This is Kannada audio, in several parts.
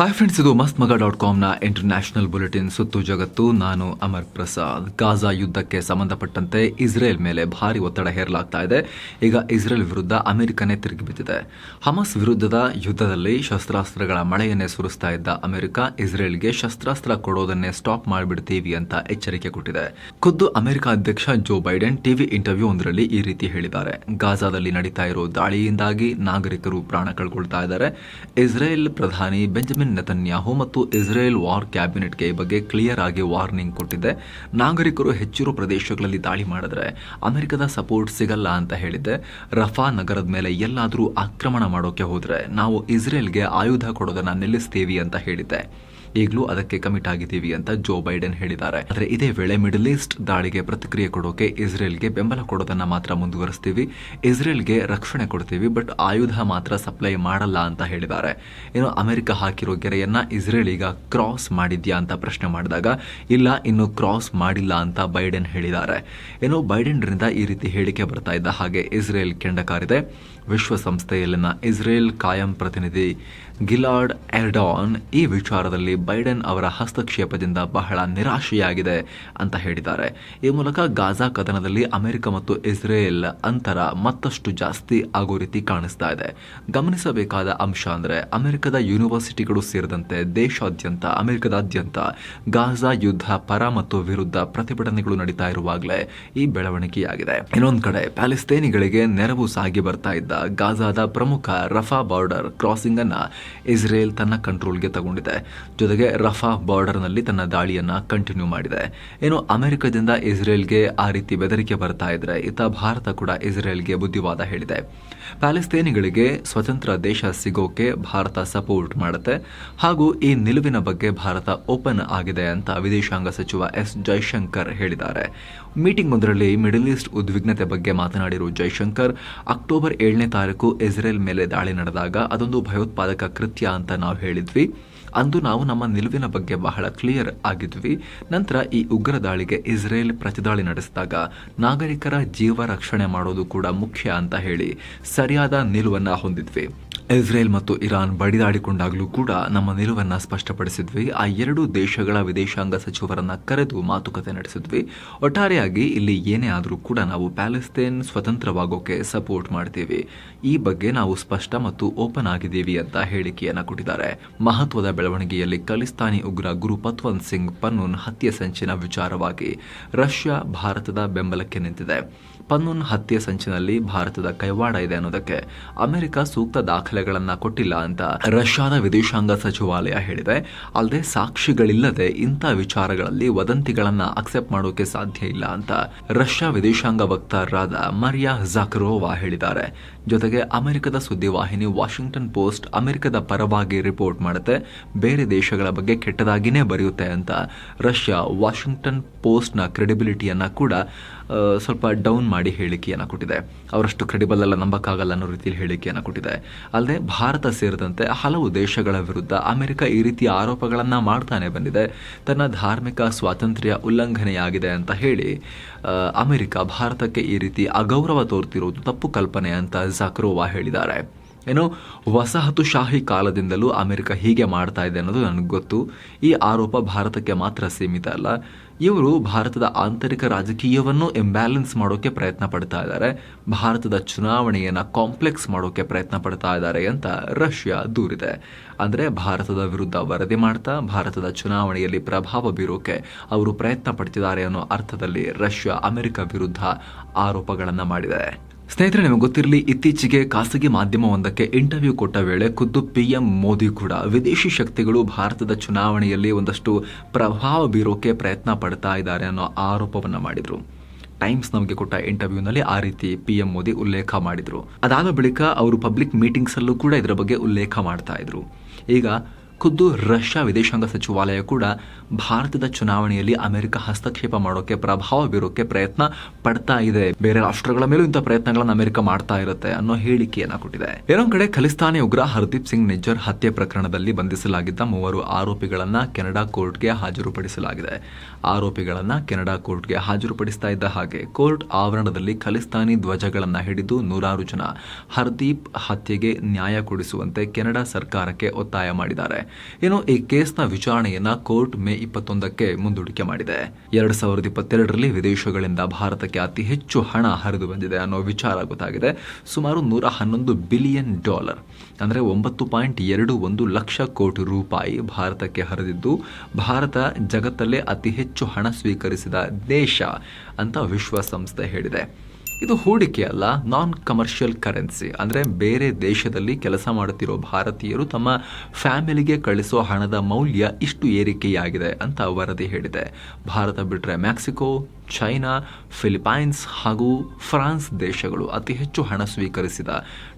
ಹಾಯ್ ಫ್ರೆಂಡ್ಸ್ ಇದು ಮಸ್ತ್ ಮಗ ಡಾಟ್ ಕಾಮ್ನ ಇಂಟರ್ನ್ಯಾಷನಲ್ ಬುಲೆಟಿನ್ ಸುತ್ತು ಜಗತ್ತು. ನಾನು ಅಮರ್ ಪ್ರಸಾದ್. ಗಾಜಾ ಯುದ್ಧಕ್ಕೆ ಸಂಬಂಧಪಟ್ಟಂತೆ ಇಸ್ರೇಲ್ ಮೇಲೆ ಭಾರಿ ಒತ್ತಡ ಹೇರಲಾಗ್ತಾ ಇದೆ. ಈಗ ಇಸ್ರೇಲ್ ವಿರುದ್ಧ ಅಮೆರಿಕನೇ ತಿರುಗಿ ಬಿದ್ದಿದೆ. ಹಮಸ್ ವಿರುದ್ಧದ ಯುದ್ಧದಲ್ಲಿ ಶಸ್ತ್ರಾಸ್ತ್ರಗಳ ಮಳೆಯನ್ನೇ ಸುರಿಸ್ತಾ ಇದ್ದ ಅಮೆರಿಕ, ಇಸ್ರೇಲ್ಗೆ ಶಸ್ತ್ರಾಸ್ತ್ರ ಕೊಡೋದನ್ನೇ ಸ್ಟಾಪ್ ಮಾಡಿಬಿಡ್ತೀವಿ ಅಂತ ಎಚ್ಚರಿಕೆ ಕೊಟ್ಟಿದೆ. ಖುದ್ದು ಅಮೆರಿಕ ಅಧ್ಯಕ್ಷ ಜೋ ಬೈಡೆನ್ ಟಿವಿ ಇಂಟರ್ವ್ಯೂ ಒಂದರಲ್ಲಿ ಈ ರೀತಿ ಹೇಳಿದ್ದಾರೆ. ಗಾಜಾದಲ್ಲಿ ನಡೀತಾ ಇರೋ ದಾಳಿಯಿಂದಾಗಿ ನಾಗರಿಕರು ಪ್ರಾಣ ಕಳ್ಕೊಳ್ತಾ ಇದ್ದಾರೆ. ಇಸ್ರೇಲ್ ಪ್ರಧಾನಿ ಬೆಂಜಮಿನ್ ನೆತನ್ಯಾಹು ಮತ್ತು ಇಸ್ರೇಲ್ ವಾರ್ ಕ್ಯಾಬಿನೆಟ್ಗೆ ಈ ಬಗ್ಗೆ ಕ್ಲಿಯರ್ ಆಗಿ ವಾರ್ನಿಂಗ್ ಕೊಟ್ಟಿದೆ. ನಾಗರಿಕರು ಹೆಚ್ಚಿರೋ ಪ್ರದೇಶಗಳಲ್ಲಿ ದಾಳಿ ಮಾಡಿದ್ರೆ ಅಮೆರಿಕದ ಸಪೋರ್ಟ್ ಸಿಗಲ್ಲ ಅಂತ ಹೇಳಿದ್ದೆ ರಫಾ ನಗರದ ಮೇಲೆ ಎಲ್ಲಾದರೂ ಆಕ್ರಮಣ ಮಾಡೋಕೆ ಹೋದ್ರೆ ನಾವು ಇಸ್ರೇಲ್ಗೆ ಆಯುಧ ಕೊಡೋದನ್ನ ನಿಲ್ಲಿಸ್ತೀವಿ ಅಂತ ಹೇಳಿದ್ದೆ ಈಗಲೂ ಅದಕ್ಕೆ ಕಮಿಟ್ ಆಗಿದ್ದೀವಿ ಅಂತ ಜೋ ಬೈಡೆನ್ ಹೇಳಿದ್ದಾರೆ. ಆದರೆ ಇದೇ ವೇಳೆ ಮಿಡಲ್ ಈಸ್ಟ್ ದಾಳಿಗೆ ಪ್ರತಿಕ್ರಿಯೆ ಕೊಡೋಕೆ ಇಸ್ರೇಲ್ಗೆ ಬೆಂಬಲ ಕೊಡೋದನ್ನ ಮಾತ್ರ ಮುಂದುವರಿಸ್ತೀವಿ. ಇಸ್ರೇಲ್ಗೆ ರಕ್ಷಣೆ ಕೊಡ್ತೀವಿ ಬಟ್ ಆಯುಧ ಮಾತ್ರ ಸಪ್ಲೈ ಮಾಡಲ್ಲ ಅಂತ ಹೇಳಿದ್ದಾರೆ. ಇನ್ನು ಅಮೆರಿಕ ಹಾಕಿರೋ ಗೆರೆಯನ್ನ ಇಸ್ರೇಲ್ ಈಗ ಕ್ರಾಸ್ ಮಾಡಿದ್ಯಾ ಅಂತ ಪ್ರಶ್ನೆ ಮಾಡಿದಾಗ, ಇಲ್ಲ, ಇನ್ನು ಕ್ರಾಸ್ ಮಾಡಿಲ್ಲ ಅಂತ ಬೈಡೆನ್ ಹೇಳಿದ್ದಾರೆ. ಇನ್ನು ಬೈಡೆನ್ರಿಂದ ಈ ರೀತಿ ಹೇಳಿಕೆ ಬರ್ತಾ ಇದ್ದ ಹಾಗೆ ಇಸ್ರೇಲ್ ಕೆಂಡಕಾರಿದೆ. ವಿಶ್ವಸಂಸ್ಥೆಯಲ್ಲಿನ ಇಸ್ರೇಲ್ ಕಾಯಂ ಪ್ರತಿನಿಧಿ ಗಿಲಾರ್ಡ್ ಎರ್ಡಾನ್ ಈ ವಿಚಾರದಲ್ಲಿ ಬೈಡನ್ ಅವರ ಹಸ್ತಕ್ಷೇಪದಿಂದ ಬಹಳ ನಿರಾಶೆಯಾಗಿದೆ ಅಂತ ಹೇಳಿದ್ದಾರೆ. ಈ ಮೂಲಕ ಗಾಜಾ ಕದನದಲ್ಲಿ ಅಮೆರಿಕ ಮತ್ತು ಇಸ್ರೇಲ್ ಅಂತರ ಮತ್ತಷ್ಟು ಜಾಸ್ತಿ ಆಗೋ ರೀತಿ ಕಾಣಿಸ್ತಾ ಇದೆ. ಗಮನಿಸಬೇಕಾದ ಅಂಶ ಅಂದರೆ ಅಮೆರಿಕದ ಯೂನಿವರ್ಸಿಟಿಗಳು ಸೇರಿದಂತೆ ದೇಶಾದ್ಯಂತ, ಅಮೆರಿಕದಾದ್ಯಂತ ಗಾಜಾ ಯುದ್ಧ ಪರ ಮತ್ತು ವಿರುದ್ಧ ಪ್ರತಿಭಟನೆಗಳು ನಡೀತಾ ಇರುವಾಗಲೇ ಈ ಬೆಳವಣಿಗೆಯಾಗಿದೆ. ಇನ್ನೊಂದು ಕಡೆ ಪ್ಯಾಲೆಸ್ತೇನಿಗಳಿಗೆ ನೆರವು ಸಾಗಿ ಬರ್ತಾ ಇದ್ದ ಗಾಜಾದ ಪ್ರಮುಖ ರಫಾ ಬಾರ್ಡರ್ ಕ್ರಾಸಿಂಗ್ ಅನ್ನ ಇಸ್ರೇಲ್ ತನ್ನ ಕಂಟ್ರೋಲ್ಗೆ ತಗೊಂಡಿದೆ. ಜೊತೆಗೆ ರಫಾ ಬಾರ್ಡರ್ನಲ್ಲಿ ತನ್ನ ದಾಳಿಯನ್ನು ಕಂಟಿನ್ಯೂ ಮಾಡಿದೆ. ಏನು ಅಮೆರಿಕದಿಂದ ಇಸ್ರೇಲ್ಗೆ ಆ ರೀತಿ ಬೆದರಿಕೆ ಬರ್ತಾ ಇದ್ರೆ, ಇತ್ತ ಭಾರತ ಕೂಡ ಇಸ್ರೇಲ್ಗೆ ಬುದ್ಧಿವಾದ ಹೇಳಿದೆ. ಪ್ಯಾಲೆಸ್ತೇನಿಗಳಿಗೆ ಸ್ವತಂತ್ರ ದೇಶ ಸಿಗೋಕೆ ಭಾರತ ಸಪೋರ್ಟ್ ಮಾಡುತ್ತೆ. ಹಾಗೂ ಈ ನಿಲುವಿನ ಬಗ್ಗೆ ಭಾರತ ಓಪನ್ ಆಗಿದೆ ಅಂತ ವಿದೇಶಾಂಗ ಸಚಿವ ಎಸ್ ಜೈಶಂಕರ್ ಹೇಳಿದ್ದಾರೆ. ಮೀಟಿಂಗ್ ಒಂದರಲ್ಲಿ ಮಿಡಲ್ ಈಸ್ಟ್ ಉದ್ವಿಗ್ನತೆ ಬಗ್ಗೆ ಮಾತನಾಡಿರುವ ಜೈಶಂಕರ್, ಅಕ್ಟೋಬರ್ ಏಳನೇ ತಾರೀಕು ಇಸ್ರೇಲ್ ಮೇಲೆ ದಾಳಿ ನಡೆದಾಗ ಅದೊಂದು ಭಯೋತ್ಪಾದಕ ಕೃತ್ಯ ಅಂತ ನಾವು ಹೇಳಿದ್ವಿ. ಅಂದು ನಾವು ನಮ್ಮ ನಿಲುವಿನ ಬಗ್ಗೆ ಬಹಳ ಕ್ಲಿಯರ್ ಆಗಿದ್ವಿ. ನಂತರ ಈ ಉಗ್ರ ದಾಳಿಗೆ ಇಸ್ರೇಲ್ ಪ್ರತಿದಾಳಿ ನಡೆಸಿದಾಗ ನಾಗರಿಕರ ಜೀವ ರಕ್ಷಣೆ ಮಾಡೋದು ಕೂಡ ಮುಖ್ಯ ಅಂತ ಹೇಳಿ ಸರಿಯಾದ ನಿಲುವನ್ನ ಹೊಂದಿದ್ವಿ. ಇಸ್ರೇಲ್ ಮತ್ತು ಇರಾನ್ ಬಡಿದಾಡಿಕೊಂಡಾಗಲೂ ಕೂಡ ನಮ್ಮ ನಿಲುವನ್ನು ಸ್ಪಷ್ಟಪಡಿಸಿದ್ವಿ. ಆ ಎರಡು ದೇಶಗಳ ವಿದೇಶಾಂಗ ಸಚಿವರನ್ನ ಕರೆದು ಮಾತುಕತೆ ನಡೆಸಿದ್ವಿ. ಒಟ್ಟಾರೆಯಾಗಿ ಇಲ್ಲಿ ಏನೇ ಆದರೂ ಕೂಡ ನಾವು ಪ್ಯಾಲೆಸ್ತೇನ್ ಸ್ವತಂತ್ರವಾಗೋಕೆ ಸಪೋರ್ಟ್ ಮಾಡ್ತೀವಿ. ಈ ಬಗ್ಗೆ ನಾವು ಸ್ಪಷ್ಟ ಮತ್ತು ಓಪನ್ ಆಗಿದ್ದೀವಿ ಅಂತ ಹೇಳಿಕೆಯನ್ನು ಕೊಟ್ಟಿದ್ದಾರೆ. ಮಹತ್ವದ ಬೆಳವಣಿಗೆಯಲ್ಲಿ ಖಲಿಸ್ತಾನಿ ಉಗ್ರ ಗುರು ಪತ್ವಂತ್ ಸಿಂಗ್ ಪನ್ನೂನ್ ಹತ್ಯೆ ಸಂಚಿನ ವಿಚಾರವಾಗಿ ರಷ್ಯಾ ಭಾರತದ ಬೆಂಬಲಕ್ಕೆ ನಿಂತಿದೆ. ಪನ್ನೂನ್ ಹತ್ಯೆ ಸಂಚಿನಲ್ಲಿ ಭಾರತದ ಕೈವಾಡ ಇದೆ ಅನ್ನೋದಕ್ಕೆ ಅಮೆರಿಕ ಸೂಕ್ತ ದಾಖಲೆಗಳನ್ನ ಕೊಟ್ಟಿಲ್ಲ ಅಂತ ರಷ್ಯಾದ ವಿದೇಶಾಂಗ ಸಚಿವಾಲಯ ಹೇಳಿದೆ. ಅಲ್ಲದೆ ಸಾಕ್ಷಿಗಳಿಲ್ಲದೆ ಇಂಥ ವಿಚಾರಗಳಲ್ಲಿ ವದಂತಿಗಳನ್ನ ಅಕ್ಸೆಪ್ಟ್ ಮಾಡೋಕೆ ಸಾಧ್ಯ ಇಲ್ಲ ಅಂತ ರಷ್ಯಾ ವಿದೇಶಾಂಗ ವಕ್ತಾರರಾದ ಮರಿಯಾ ಜಾಕ್ರೋವಾ ಹೇಳಿದ್ದಾರೆ. ಜೊತೆಗೆ ಅಮೆರಿಕದ ಸುದ್ದಿವಾಹಿನಿ ವಾಷಿಂಗ್ಟನ್ ಪೋಸ್ಟ್ ಅಮೆರಿಕದ ಪರವಾಗಿ ರಿಪೋರ್ಟ್ ಮಾಡುತ್ತೆ. ಬೇರೆ ದೇಶಗಳ ಬಗ್ಗೆ ಕೆಟ್ಟದಾಗಿನೇ ಬರೆಯುತ್ತೆ ಅಂತ ರಷ್ಯಾ ವಾಷಿಂಗ್ಟನ್ ಪೋಸ್ಟ್ನ ಕ್ರೆಡಿಬಿಲಿಟಿಯನ್ನು ಕೂಡ ಸ್ವಲ್ಪ ಡೌನ್ ಮಾಡಿ ಹೇಳಿಕೆಯನ್ನು ಕೊಟ್ಟಿದೆ. ಅವರಷ್ಟು ಕ್ರೆಡಿಬಲ್ ಅಲ್ಲ, ನಂಬಕ್ಕಾಗಲ್ಲ ಅನ್ನೋ ರೀತಿಯಲ್ಲಿ ಹೇಳಿಕೆಯನ್ನು ಕೊಟ್ಟಿದೆ. ಅಲ್ಲದೆ ಭಾರತ ಸೇರಿದಂತೆ ಹಲವು ದೇಶಗಳ ವಿರುದ್ಧ ಅಮೆರಿಕ ಈ ರೀತಿಯ ಆರೋಪಗಳನ್ನು ಮಾಡ್ತಾನೆ ಬಂದಿದೆ. ತನ್ನ ಧಾರ್ಮಿಕ ಸ್ವಾತಂತ್ರ್ಯ ಉಲ್ಲಂಘನೆಯಾಗಿದೆ ಅಂತ ಹೇಳಿ ಅಮೆರಿಕ ಭಾರತಕ್ಕೆ ಈ ರೀತಿ ಅಗೌರವ ತೋರ್ತಿರುವುದು ತಪ್ಪು ಕಲ್ಪನೆ ಅಂತ ಝಕ್ರೋವಾ ಹೇಳಿದ್ದಾರೆ. ಏನು, ವಸಾಹತುಶಾಹಿ ಕಾಲದಿಂದಲೂ ಅಮೆರಿಕ ಹೀಗೆ ಮಾಡ್ತಾ ಇದೆ ಅನ್ನೋದು ನನಗೆ ಗೊತ್ತು. ಈ ಆರೋಪ ಭಾರತಕ್ಕೆ ಮಾತ್ರ ಸೀಮಿತ ಅಲ್ಲ. ಇವರು ಭಾರತದ ಆಂತರಿಕ ರಾಜಕೀಯವನ್ನು ಎಂಬ್ಯಾಲೆನ್ಸ್ ಮಾಡೋಕೆ ಪ್ರಯತ್ನ ಪಡ್ತಾ ಇದ್ದಾರೆ. ಭಾರತದ ಚುನಾವಣೆಯನ್ನು ಕಾಂಪ್ಲೆಕ್ಸ್ ಮಾಡೋಕೆ ಪ್ರಯತ್ನ ಪಡ್ತಾ ಇದ್ದಾರೆ ಅಂತ ರಷ್ಯಾ ದೂರಿದೆ. ಅಂದರೆ ಭಾರತದ ವಿರುದ್ಧ ವರದಿ ಮಾಡ್ತಾ, ಭಾರತದ ಚುನಾವಣೆಯಲ್ಲಿ ಪ್ರಭಾವ ಬೀರೋಕೆ ಅವರು ಪ್ರಯತ್ನ ಪಡ್ತಿದ್ದಾರೆ ಅನ್ನೋ ಅರ್ಥದಲ್ಲಿ ರಷ್ಯಾ ಅಮೆರಿಕ ವಿರುದ್ಧ ಆರೋಪಗಳನ್ನು ಮಾಡಿದೆ. ಸ್ನೇಹಿತರೆ, ನಿಮಗೆ ಗೊತ್ತಿರಲಿ, ಇತ್ತೀಚೆಗೆ ಖಾಸಗಿ ಮಾಧ್ಯಮವೊಂದಕ್ಕೆ ಇಂಟರ್ವ್ಯೂ ಕೊಟ್ಟ ವೇಳೆ ಖುದ್ದು ಪಿ ಎಂ ಮೋದಿ ಕೂಡ ವಿದೇಶಿ ಶಕ್ತಿಗಳು ಭಾರತದ ಚುನಾವಣೆಯಲ್ಲಿ ಒಂದಷ್ಟು ಪ್ರಭಾವ ಬೀರೋಕೆ ಪ್ರಯತ್ನ ಪಡ್ತಾ ಇದ್ದಾರೆ ಅನ್ನೋ ಆರೋಪವನ್ನ ಮಾಡಿದ್ರು. ಟೈಮ್ಸ್ ನಮಗೆ ಕೊಟ್ಟ ಇಂಟರ್ವ್ಯೂನಲ್ಲಿ ಆ ರೀತಿ ಪಿ ಎಂ ಮೋದಿ ಉಲ್ಲೇಖ ಮಾಡಿದರು. ಅದಾದ ಬಳಿಕ ಅವರು ಪಬ್ಲಿಕ್ ಮೀಟಿಂಗ್ಸಲ್ಲೂ ಕೂಡ ಇದರ ಬಗ್ಗೆ ಉಲ್ಲೇಖ ಮಾಡ್ತಾ ಇದ್ರು. ಈಗ ಖುದ್ದು ರಷ್ಯಾ ವಿದೇಶಾಂಗ ಸಚಿವಾಲಯ ಕೂಡ ಭಾರತದ ಚುನಾವಣೆಯಲ್ಲಿ ಅಮೆರಿಕ ಹಸ್ತಕ್ಷೇಪ ಮಾಡೋಕೆ ಪ್ರಭಾವ ಬೀರೋಕೆ ಪ್ರಯತ್ನ ಪಡ್ತಾ ಇದೆ. ಬೇರೆ ರಾಷ್ಟ್ರಗಳ ಮೇಲೂ ಇಂಥ ಪ್ರಯತ್ನಗಳನ್ನು ಅಮೆರಿಕ ಮಾಡ್ತಾ ಇರುತ್ತೆ ಅನ್ನೋ ಹೇಳಿಕೆಯನ್ನ ಕೊಟ್ಟಿದೆ. ಇನ್ನೊಂದ್ ಕಡೆ ಖಲಿಸ್ತಾನಿ ಉಗ್ರ ಹರ್ದೀಪ್ ಸಿಂಗ್ ನಿಜ್ಜರ್ ಹತ್ಯೆ ಪ್ರಕರಣದಲ್ಲಿ ಬಂಧಿಸಲಾಗಿದ್ದ ಮೂವರು ಆರೋಪಿಗಳನ್ನ ಕೆನಡಾ ಕೋರ್ಟ್ಗೆ ಹಾಜರುಪಡಿಸಲಾಗಿದೆ. ಆರೋಪಿಗಳನ್ನ ಕೆನಡಾ ಕೋರ್ಟ್ಗೆ ಹಾಜರುಪಡಿಸ್ತಾ ಇದ್ದ ಹಾಗೆ ಕೋರ್ಟ್ ಆವರಣದಲ್ಲಿ ಖಲಿಸ್ತಾನಿ ಧ್ವಜಗಳನ್ನ ಹಿಡಿದು ನೂರಾರು ಜನ ಹರ್ದೀಪ್ ಹತ್ಯೆಗೆ ನ್ಯಾಯ ಕೊಡಿಸುವಂತೆ ಕೆನಡಾ ಸರ್ಕಾರಕ್ಕೆ ಒತ್ತಾಯ ಮಾಡಿದ್ದಾರೆ. ಇನ್ನು ಈ ಕೇಸ್ನ ವಿಚಾರಣೆಯನ್ನ ಕೋರ್ಟ್ ಮೇ ಇಪ್ಪತ್ತೊಂದಕ್ಕೆ ಮುಂದೂಡಿಕೆ ಮಾಡಿದೆ. ಎರಡ್ ಸಾವಿರದ ಇಪ್ಪತ್ತೆರಡರಲ್ಲಿ ವಿದೇಶಗಳಿಂದ ಭಾರತಕ್ಕೆ ಅತಿ ಹೆಚ್ಚು ಹಣ ಹರಿದು ಬಂದಿದೆ ಅನ್ನೋ ವಿಚಾರ ಗೊತ್ತಾಗಿದೆ. ಸುಮಾರು ನೂರ ಹನ್ನೊಂದು ಬಿಲಿಯನ್ ಡಾಲರ್, ಅಂದರೆ ಒಂಬತ್ತು ಪಾಯಿಂಟ್ ಎರಡು ಒಂದು ಲಕ್ಷ ಕೋಟಿ ರೂಪಾಯಿ ಭಾರತಕ್ಕೆ ಹರಿದಿದ್ದು, ಭಾರತ ಜಗತ್ತಲ್ಲೇ ಅತಿ ಹೆಚ್ಚು ಹಣ ಸ್ವೀಕರಿಸಿದ ದೇಶ ಅಂತ ವಿಶ್ವಸಂಸ್ಥೆ ಹೇಳಿದೆ. ಇದು ಹೂಡಿಕೆ ಅಲ್ಲ ನಾನ್ ಕಮರ್ಷಿಯಲ್ ಕರೆನ್ಸಿ ಅಂದರೆ ಬೇರೆ ದೇಶದಲ್ಲಿ ಕೆಲಸ ಮಾಡುತ್ತಿರೋ ಭಾರತೀಯರು ತಮ್ಮ ಫ್ಯಾಮಿಲಿಗೆ ಕಳಿಸೋ ಹಣದ ಮೌಲ್ಯ ಇಷ್ಟು ಏರಿಕೆಯಾಗಿದೆ ಅಂತ ವರದಿ ಹೇಳಿದೆ. ಭಾರತ ಬಿಟ್ಟರೆ ಮೆಕ್ಸಿಕೋ ಚೈನಾ, ಫಿಲಿಪೈನ್ಸ್ ಹಾಗೂ ಫ್ರಾನ್ಸ್ ದೇಶಗಳು ಅತಿ ಹೆಚ್ಚು ಹಣ ಸ್ವೀಕರಿಸಿದ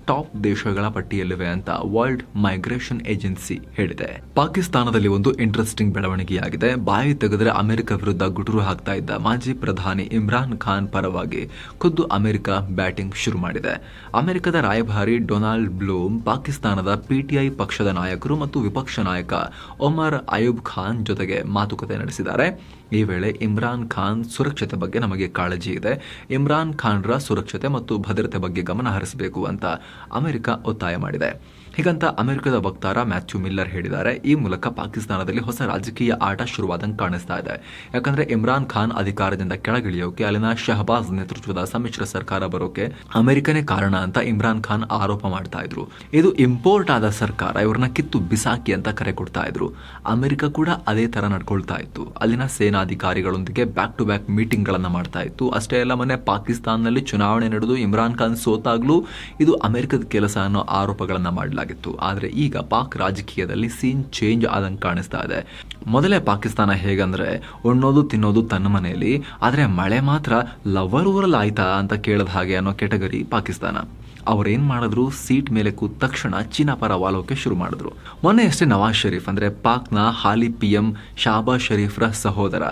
ಟಾಪ್ ದೇಶಗಳ ಪಟ್ಟಿಯಲ್ಲಿವೆ ಅಂತ ವರ್ಲ್ಡ್ ಮೈಗ್ರೇಷನ್ ಏಜೆನ್ಸಿ ಹೇಳಿದೆ. ಪಾಕಿಸ್ತಾನದಲ್ಲಿ ಒಂದು ಇಂಟ್ರೆಸ್ಟಿಂಗ್ ಬೆಳವಣಿಗೆಯಾಗಿದೆ. ಬಾಯಿ ತೆಗೆದರೆ ಅಮೆರಿಕ ವಿರುದ್ಧ ಗುಟುರು ಹಾಕ್ತಾ ಇದ್ದ ಮಾಜಿ ಪ್ರಧಾನಿ ಇಮ್ರಾನ್ ಖಾನ್ ಪರವಾಗಿ ಖುದ್ದು ಅಮೆರಿಕ ಬ್ಯಾಟಿಂಗ್ ಶುರು ಮಾಡಿದೆ. ಅಮೆರಿಕದ ರಾಯಭಾರಿ ಡೊನಾಲ್ಡ್ ಬ್ಲೂಮ್, ಪಾಕಿಸ್ತಾನದ ಪಿಟಿಐ ಪಕ್ಷದ ನಾಯಕರು ಮತ್ತು ವಿಪಕ್ಷ ನಾಯಕ ಒಮರ್ ಅಯೂಬ್ ಖಾನ್ ಜೊತೆಗೆ ಮಾತುಕತೆ ನಡೆಸಿದ್ದಾರೆ. ಈ ವೇಳೆ ಇಮ್ರಾನ್ ಖಾನ್ ಸುರಕ್ಷತೆ ಬಗ್ಗೆ ನಮಗೆ ಕಾಳಜಿ ಇದೆ. ಇಮ್ರಾನ್ ಖಾನ್ರ ಸುರಕ್ಷತೆ ಮತ್ತು ಭದ್ರತೆ ಬಗ್ಗೆ ಗಮನ ಹರಿಸಬೇಕು ಅಂತ ಅಮೆರಿಕ ಒತ್ತಾಯ ಮಾಡಿದೆ. ಹೀಗಂತ ಅಮೆರಿಕದ ವಕ್ತಾರ ಮ್ಯಾಥ್ಯೂ ಮಿಲ್ಲರ್ ಹೇಳಿದ್ದಾರೆ, ಈ ಮೂಲಕ ಪಾಕಿಸ್ತಾನದಲ್ಲಿ ಹೊಸ ರಾಜಕೀಯ ಆಟ ಶುರುವಾದಂಗೆ ಕಾಣಿಸ್ತಾ ಇದೆ. ಯಾಕಂದ್ರೆ ಇಮ್ರಾನ್ ಖಾನ್ ಅಧಿಕಾರದಿಂದ ಕೆಳಗಿಳಿಯೋಕೆ, ಅಲ್ಲಿನ ಶಹಬಾಜ್ ನೇತೃತ್ವದ ಸಮ್ಮಿಶ್ರ ಸರ್ಕಾರ ಬರೋಕೆ ಅಮೆರಿಕನೇ ಕಾರಣ ಅಂತ ಇಮ್ರಾನ್ ಖಾನ್ ಆರೋಪ ಮಾಡ್ತಾ ಇದ್ರು. ಇದು ಇಂಪೋರ್ಟ್ ಆದ ಸರ್ಕಾರ, ಇವ್ರನ್ನ ಕಿತ್ತು ಬಿಸಾಕಿ ಅಂತ ಕರೆ ಕೊಡ್ತಾ ಇದ್ರು. ಅಮೆರಿಕ ಕೂಡ ಅದೇ ತರ ನಡ್ಕೊಳ್ತಾ ಇತ್ತು. ಅಲ್ಲಿನ ಸೇನಾಧಿಕಾರಿಗಳೊಂದಿಗೆ ಬ್ಯಾಕ್ ಟು ಬ್ಯಾಕ್ ಮೀಟಿಂಗ್ ಗಳನ್ನ ಮಾಡ್ತಾ ಇತ್ತು. ಅಷ್ಟೇ ಅಲ್ಲ ಮೊನ್ನೆ ಪಾಕಿಸ್ತಾನದಲ್ಲಿ ಚುನಾವಣೆ ನಡೆದು ಇಮ್ರಾನ್ ಖಾನ್ ಸೋತಾಗ್ಲೂ ಇದು ಅಮೆರಿಕದ ಕೆಲಸ ಅನ್ನೋ ಆರೋಪಗಳನ್ನ ಮಾಡಲಾಗಿತ್ತು ಆದರೆ ಈಗ ಪಾಕ್ ರಾಜಕೀಯದಲ್ಲಿ ಸೀನ್ ಚೇಂಜ್ ಆದಂಗೆ ಕಾಣಿಸ್ತಾ ಇದೆ. ಮೊದಲೇ ಪಾಕಿಸ್ತಾನ ಹೇಗಂದ್ರೆ, ಉಣ್ಣೋದು, ತಿನ್ನೋದು ತನ್ನ ಮನೆಯಲ್ಲಿ, ಆದರೆ ಮಳೆ ಮಾತ್ರ ಲವರ್ ಊರಲ್ಲಿ ಆಯ್ತಾ ಅಂತ ಕೇಳದ ಹಾಗೆ ಅನ್ನೋ ಕೆಟಗರಿ ಪಾಕಿಸ್ತಾನ. ಅವ್ರೇನ್ ಮಾಡಿದ್ರು? ಸೀಟ್ ಮೇಲೆ ಕೂತ ತಕ್ಷಣ ಚೀನಾ ಪರ ವಾಲೋಕೆ ಶುರು ಮಾಡಿದ್ರು. ಮೊನ್ನೆ ಅಷ್ಟೇ ನವಾಜ್ ಶರೀಫ್ ಅಂದ್ರೆ ಪಾಕ್ನ ಹಾಲಿ ಪಿ ಎಂ ಶಾಬಾಜ್ ಶರೀಫ್ರ ಸಹೋದರ.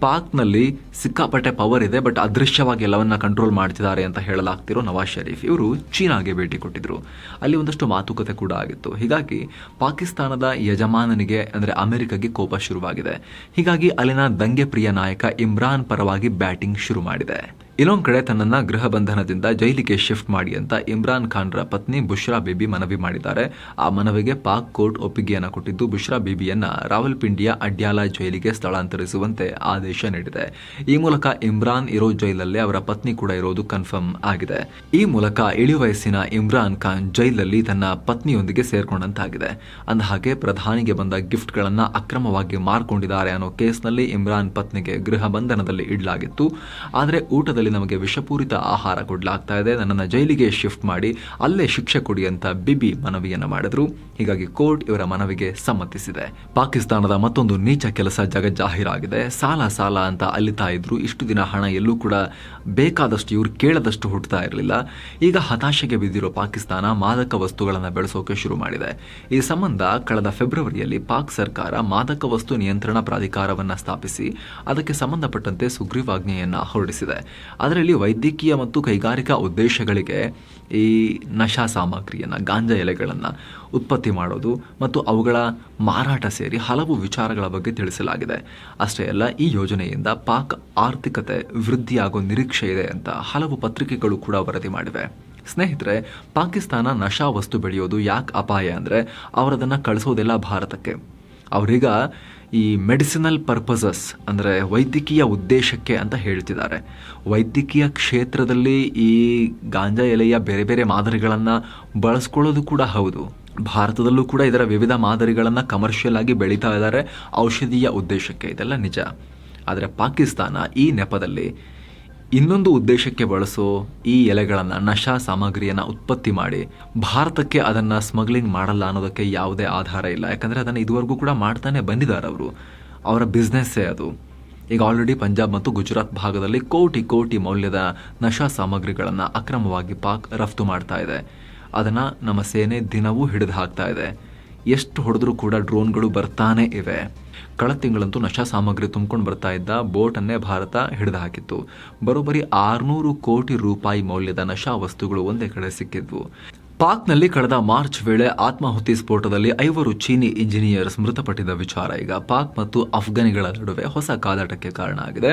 ಪಾಕ್ನಲ್ಲಿ ಸಿಕ್ಕಾಪಟ್ಟೆ ಪವರ್ ಇದೆ ಬಟ್ ಅದೃಶ್ಯವಾಗಿ ಎಲ್ಲವನ್ನ ಕಂಟ್ರೋಲ್ ಮಾಡ್ತಿದ್ದಾರೆ ಅಂತ ಹೇಳಲಾಗ್ತಿರೋ ನವಾಜ್ ಶರೀಫ್ ಇವರು ಚೀನಾಗೆ ಭೇಟಿ ಕೊಟ್ಟಿದ್ರು. ಅಲ್ಲಿ ಒಂದಷ್ಟು ಮಾತುಕತೆ ಕೂಡ ಆಗಿತ್ತು. ಹೀಗಾಗಿ ಪಾಕಿಸ್ತಾನದ ಯಜಮಾನನಿಗೆ ಅಂದ್ರೆ ಅಮೆರಿಕಗೆ ಕೋಪ ಶುರುವಾಗಿದೆ. ಹೀಗಾಗಿ ಅಲ್ಲಿನ ದಂಗೆ ಪ್ರಿಯ ನಾಯಕ ಇಮ್ರಾನ್ ಪರವಾಗಿ ಬ್ಯಾಟಿಂಗ್ ಶುರು ಮಾಡಿದೆ. ಇನ್ನೊಂದ್ ಕಡೆ ತನ್ನನ್ನ ಗೃಹ ಬಂಧನದಿಂದ ಜೈಲಿಗೆ ಶಿಫ್ಟ್ ಮಾಡಿ ಅಂತ ಇಮ್ರಾನ್ ಖಾನ್ರ ಪತ್ನಿ ಬುಷ್ರಾ ಬೇಬಿ ಮನವಿ ಮಾಡಿದ್ದಾರೆ. ಆ ಮನವಿಗೆ ಪಾಕ್ ಕೋರ್ಟ್ ಒಪ್ಪಿಗೆಯನ್ನ ಕೊಟ್ಟಿದ್ದು ಬುಷ್ರಾ ಬೇಬಿಯನ್ನ ರಾವಲ್ಪಿಂಡಿಯ ಅಡ್ಯಾಲ ಜೈಲಿಗೆ ಸ್ಥಳಾಂತರಿಸುವಂತೆ ಆದೇಶ ನೀಡಿದೆ. ಈ ಮೂಲಕ ಇಮ್ರಾನ್ ಇರೋ ಜೈಲಲ್ಲೇ ಅವರ ಪತ್ನಿ ಕೂಡ ಇರೋದು ಕನ್ಫರ್ಮ್ ಆಗಿದೆ. ಈ ಮೂಲಕ ಇಳಿ ವಯಸ್ಸಿನ ಇಮ್ರಾನ್ ಖಾನ್ ಜೈಲಲ್ಲಿ ತನ್ನ ಪತ್ನಿಯೊಂದಿಗೆ ಸೇರ್ಕೊಂಡಂತಾಗಿದೆ. ಅಂದಹಾಗೆ ಪ್ರಧಾನಿಗೆ ಬಂದ ಗಿಫ್ಟ್ಗಳನ್ನು ಅಕ್ರಮವಾಗಿ ಮಾರ್ಕೊಂಡಿದ್ದಾರೆ ಅನ್ನೋ ಕೇಸ್ನಲ್ಲಿ ಇಮ್ರಾನ್ ಪತ್ನಿಗೆ ಗೃಹ ಬಂಧನದಲ್ಲಿ ಇಡಲಾಗಿತ್ತು. ಆದರೆ ಊಟದಲ್ಲಿ ನಮಗೆ ವಿಷಪೂರಿತ ಆಹಾರ ಕೊಡಲಾಗ್ತಾ ಇದೆ. ನನ್ನನ್ನು ಜೈಲಿಗೆ ಶಿಫ್ಟ್ ಮಾಡಿ ಅಲ್ಲೇ ಶಿಕ್ಷೆ ಕೊಡಿ ಅಂತ ಬಿಬಿ ಮನವಿಯನ್ನು ಮಾಡಿದ್ರು. ಹೀಗಾಗಿ ಕೋರ್ಟ್ ಇವರ ಮನವಿಗೆ ಸಮ್ಮತಿಸಿದೆ. ಪಾಕಿಸ್ತಾನದ ಮತ್ತೊಂದು ನೀಚ ಕೆಲಸ ಜಗ ಜಗಜ್ಜಾಹೀರಾಗಿದೆ ಸಾಲ ಸಾಲ ಅಂತ ಅಲಿತಾ ಇದ್ರು. ಇಷ್ಟು ದಿನ ಹಣ ಎಲ್ಲೂ ಕೂಡ ಬೇಕಾದಷ್ಟು ಇವರು ಕೇಳದಷ್ಟು ಹುಟ್ಟುತ್ತಾ ಇರಲಿಲ್ಲ. ಈಗ ಹತಾಶೆಗೆ ಬಿದ್ದಿರೋ ಪಾಕಿಸ್ತಾನ ಮಾದಕ ವಸ್ತುಗಳನ್ನು ಬೆಳೆಸೋಕೆ ಶುರು ಮಾಡಿದೆ. ಈ ಸಂಬಂಧ ಕಳೆದ ಫೆಬ್ರವರಿಯಲ್ಲಿ ಪಾಕ್ ಸರ್ಕಾರ ಮಾದಕ ವಸ್ತು ನಿಯಂತ್ರಣ ಪ್ರಾಧಿಕಾರವನ್ನು ಸ್ಥಾಪಿಸಿ, ಅದಕ್ಕೆ ಸಂಬಂಧಪಟ್ಟಂತೆ ಸುಗ್ರೀವಾಜ್ಞೆಯನ್ನು ಹೊರಡಿಸಿದೆ. ಅದರಲ್ಲಿ ವೈದ್ಯಕೀಯ ಮತ್ತು ಕೈಗಾರಿಕಾ ಉದ್ದೇಶಗಳಿಗೆ ಈ ನಶಾ ಸಾಮಗ್ರಿಯನ್ನು, ಗಾಂಜಾ ಎಲೆಗಳನ್ನು ಉತ್ಪತ್ತಿ ಮಾಡೋದು ಮತ್ತು ಅವುಗಳ ಮಾರಾಟ ಸೇರಿ ಹಲವು ವಿಚಾರಗಳ ಬಗ್ಗೆ ತಿಳಿಸಲಾಗಿದೆ. ಅಷ್ಟೇ ಅಲ್ಲ, ಈ ಯೋಜನೆಯಿಂದ ಪಾಕ್ ಆರ್ಥಿಕತೆ ವೃದ್ಧಿಯಾಗೋ ನಿರೀಕ್ಷೆ ಇದೆ ಅಂತ ಹಲವು ಪತ್ರಿಕೆಗಳು ಕೂಡ ವರದಿ ಮಾಡಿವೆ. ಸ್ನೇಹಿತರೆ, ಪಾಕಿಸ್ತಾನ ನಶಾ ವಸ್ತು ಬೆಳೆಯೋದು ಯಾಕೆ ಅಪಾಯ ಅಂದರೆ ಅವರದನ್ನು ಕಳಿಸೋದೆಲ್ಲ ಭಾರತಕ್ಕೆ. ಅವರೀಗ ಈ ಮೆಡಿಸಿನಲ್ ಪರ್ಪಸಸ್ ಅಂದರೆ ವೈದ್ಯಕೀಯ ಉದ್ದೇಶಕ್ಕೆ ಅಂತ ಹೇಳ್ತಿದ್ದಾರೆ. ವೈದ್ಯಕೀಯ ಕ್ಷೇತ್ರದಲ್ಲಿ ಈ ಗಾಂಜಾ ಎಲೆಯ ಬೇರೆ ಬೇರೆ ಮಾದರಿಗಳನ್ನು ಬಳಸ್ಕೊಳ್ಳೋದು ಕೂಡ ಹೌದು. ಭಾರತದಲ್ಲೂ ಕೂಡ ಇದರ ವಿವಿಧ ಮಾದರಿಗಳನ್ನು ಕಮರ್ಷಿಯಲ್ ಆಗಿ ಬೆಳೀತಾ ಇದ್ದಾರೆ. ಔಷಧೀಯ ಉದ್ದೇಶಕ್ಕೆ ಇದೆಲ್ಲ ನಿಜ. ಆದರೆ ಪಾಕಿಸ್ತಾನ ಈ ನೆಪದಲ್ಲಿ ಇನ್ನೊಂದು ಉದ್ದೇಶಕ್ಕೆ ಬಳಸೋ ಈ ಎಲೆಗಳನ್ನು, ನಶಾ ಸಾಮಗ್ರಿಯನ್ನು ಉತ್ಪತ್ತಿ ಮಾಡಿ, ಭಾರತಕ್ಕೆ ಅದನ್ನು ಸ್ಮಗ್ಲಿಂಗ್ ಮಾಡಲ್ಲ ಅನ್ನೋದಕ್ಕೆ ಯಾವುದೇ ಆಧಾರ ಇಲ್ಲ. ಯಾಕಂದರೆ ಅದನ್ನು ಇದುವರೆಗೂ ಕೂಡ ಮಾಡ್ತಾನೆ ಬಂದಿದ್ದಾರೆ ಅವರು. ಅವರ ಬಿಸ್ನೆಸ್ಸೇ ಅದು. ಈಗ ಆಲ್ರೆಡಿ ಪಂಜಾಬ್ ಮತ್ತು ಗುಜರಾತ್ ಭಾಗದಲ್ಲಿ ಕೋಟಿ ಕೋಟಿ ಮೌಲ್ಯದ ನಶಾ ಸಾಮಗ್ರಿಗಳನ್ನು ಅಕ್ರಮವಾಗಿ ಪಾಕ್ ರಫ್ತು ಮಾಡ್ತಾ ಇದೆ. ಅದನ್ನು ನಮ್ಮ ಸೇನೆ ದಿನವೂ ಹಿಡಿದು ಹಾಕ್ತಾ ಇದೆ. ಎಷ್ಟು ಹೊಡೆದ್ರೂ ಕೂಡ ಡ್ರೋನ್ಗಳು ಬರ್ತಾನೆ ಇವೆ. ಕಳೆದ ತಿಂಗಳಂತೂ ನಶಾ ಸಾಮಗ್ರಿ ತುಂಬಿಕೊಂಡು ಬರ್ತಾ ಇದ್ದ ಬೋಟನ್ನೇ ಭಾರತ ಹಿಡಿದು ಹಾಕಿತ್ತು. ಬರೋಬ್ಬರಿ ಆರುನೂರು ಕೋಟಿ ರೂಪಾಯಿ ಮೌಲ್ಯದ ನಶಾ ವಸ್ತುಗಳು ಒಂದೇ ಕಡೆ ಸಿಕ್ಕಿದ್ವು. ಪಾಕ್ನಲ್ಲಿ ಕಳೆದ ಮಾರ್ಚ್ ವೇಳೆ ಆತ್ಮಾಹುತಿ ಸ್ಫೋಟದಲ್ಲಿ ಐವರು ಚೀನಿ ಇಂಜಿನಿಯರ್ಸ್ ಮೃತಪಟ್ಟಿದ್ದ ವಿಚಾರ. ಈಗ ಪಾಕ್ ಮತ್ತು ಅಫ್ಘಾನಿಗಳ ನಡುವೆ ಹೊಸ ಕಾದಾಟಕ್ಕೆ ಕಾರಣ ಆಗಿದೆ.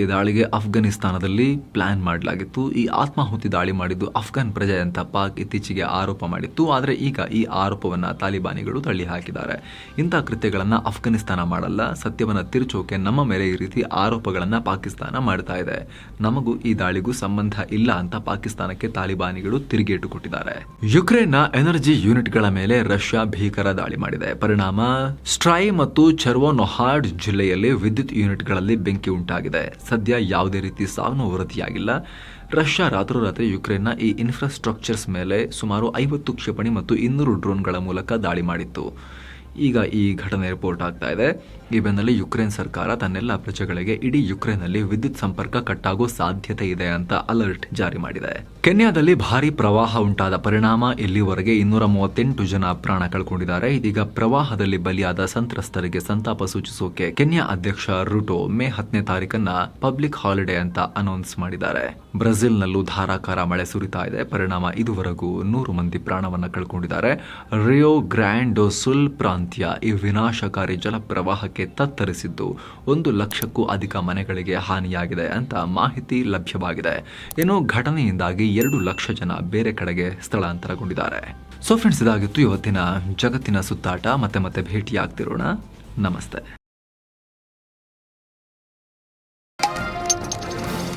ಈ ದಾಳಿಗೆ ಅಫ್ಘಾನಿಸ್ತಾನದಲ್ಲಿ ಪ್ಲಾನ್ ಮಾಡಲಾಗಿತ್ತು. ಈ ಆತ್ಮಾಹುತಿ ದಾಳಿ ಮಾಡಿದ್ದು ಅಫ್ಘಾನ್ ಪ್ರಜೆ ಅಂತ ಪಾಕ್ ಇತ್ತೀಚೆಗೆ ಆರೋಪ ಮಾಡಿತ್ತು. ಆದರೆ ಈಗ ಈ ಆರೋಪವನ್ನ ತಾಲಿಬಾನಿಗಳು ತಳ್ಳಿ ಹಾಕಿದ್ದಾರೆ. ಇಂಥ ಕೃತ್ಯಗಳನ್ನು ಅಫ್ಘಾನಿಸ್ತಾನ ಮಾಡಲ್ಲ. ಸತ್ಯವನ್ನು ತಿರುಚೋಕೆ ನಮ್ಮ ಮೇಲೆ ಈ ರೀತಿ ಆರೋಪಗಳನ್ನು ಪಾಕಿಸ್ತಾನ ಮಾಡ್ತಾ ಇದೆ. ನಮಗೂ ಈ ದಾಳಿಗೂ ಸಂಬಂಧ ಇಲ್ಲ ಅಂತ ಪಾಕಿಸ್ತಾನಕ್ಕೆ ತಾಲಿಬಾನಿಗಳು ತಿರುಗೇಟು ಕೊಟ್ಟಿದ್ದಾರೆ. ಯುಕ್ರೇನ್ನ ಎನರ್ಜಿ ಯೂನಿಟ್ಗಳ ಮೇಲೆ ರಷ್ಯಾ ಭೀಕರ ದಾಳಿ ಮಾಡಿದೆ. ಪರಿಣಾಮ, ಸ್ಟ್ರೈ ಮತ್ತು ಚರ್ವೋನೊಹಾರ್ಡ್ ಜಿಲ್ಲೆಯಲ್ಲಿ ವಿದ್ಯುತ್ ಯೂನಿಟ್ಗಳಲ್ಲಿ ಬೆಂಕಿ ಉಂಟಾಗಿದೆ. ಸದ್ಯ ಯಾವುದೇ ರೀತಿ ಸಾವು ವರದಿಯಾಗಿಲ್ಲ ರಷ್ಯಾ ರಾತ್ರೋರಾತ್ರಿ ಯುಕ್ರೇನ್ನ ಈ ಇನ್ಫ್ರಾಸ್ಟ್ರಕ್ಚರ್ಸ್ ಮೇಲೆ ಸುಮಾರು ಐವತ್ತು ಕ್ಷಿಪಣಿ ಮತ್ತು ಇನ್ನೂರು ಡ್ರೋನ್ಗಳ ಮೂಲಕ ದಾಳಿ ಮಾಡಿತ್ತು. ಈಗ ಈ ಘಟನೆ ರಿಪೋರ್ಟ್ ಆಗ್ತಾ ಇದೆ. ಈ ಬೆನ್ನಲ್ಲಿ ಯುಕ್ರೇನ್ ಸರ್ಕಾರ ತನ್ನೆಲ್ಲ ಪ್ರಜೆಗಳಿಗೆ ಇಡೀ ಯುಕ್ರೇನ್ನಲ್ಲಿ ವಿದ್ಯುತ್ ಸಂಪರ್ಕ ಕಟ್ಟಾಗೋ ಸಾಧ್ಯತೆ ಇದೆ ಅಂತ ಅಲರ್ಟ್ ಜಾರಿ ಮಾಡಿದೆ. ಕೆನ್ಯಾದಲ್ಲಿ ಭಾರಿ ಪ್ರವಾಹ ಉಂಟಾದ ಪರಿಣಾಮ ಇಲ್ಲಿವರೆಗೆ ಇನ್ನೂರ ಮೂವತ್ತೆಂಟು ಜನ ಪ್ರಾಣ ಕಳ್ಕೊಂಡಿದ್ದಾರೆ. ಇದೀಗ ಪ್ರವಾಹದಲ್ಲಿ ಬಲಿಯಾದ ಸಂತ್ರಸ್ತರಿಗೆ ಸಂತಾಪ ಸೂಚಿಸೋಕೆ ಕೆನ್ಯಾ ಅಧ್ಯಕ್ಷ ರುಟೋ ಮೇ ಹತ್ತನೇ ತಾರೀಕನ್ನ ಪಬ್ಲಿಕ್ ಹಾಲಿಡೇ ಅಂತ ಅನೌನ್ಸ್ ಮಾಡಿದ್ದಾರೆ. ಬ್ರೆಜಿಲ್ನಲ್ಲೂ ಧಾರಾಕಾರ ಮಳೆ ಸುರಿತಾ ಇದೆ. ಪರಿಣಾಮ ಇದುವರೆಗೂ ನೂರು ಮಂದಿ ಪ್ರಾಣವನ್ನ ಕಳ್ಕೊಂಡಿದ್ದಾರೆ. ರಿಯೋ ಗ್ರ್ಯಾಂಡ್ ಸುಲ್ ಪ್ರಾಂತ್ಯ ಈ ವಿನಾಶಕಾರಿ ಜಲಪ್ರವಾಹಕ್ಕೆ ತತ್ತರಿಸಿದ್ದು. ಒಂದು ಲಕ್ಷಕ್ಕೂ ಅಧಿಕ ಮನೆಗಳಿಗೆ ಹಾನಿಯಾಗಿದೆ ಅಂತ ಮಾಹಿತಿ ಲಭ್ಯವಾಗಿದೆ. ಏನು ಘಟನೆಯಿಂದಾಗಿ ಎರಡು ಲಕ್ಷ ಜನ ಬೇರೆ ಕಡೆಗೆ ಸ್ಥಳಾಂತರಗೊಂಡಿದ್ದಾರೆ. ಸೊ ಫ್ರೆಂಡ್ಸ್ ಇದಾಗಿತ್ತು ಇವತ್ತಿನ ಜಗತ್ತಿನ ಸುತ್ತಾಟ. ಮತ್ತೆ ಮತ್ತೆ ಭೇಟಿಯಾಗ್ತಿರೋಣ. ನಮಸ್ತೆ.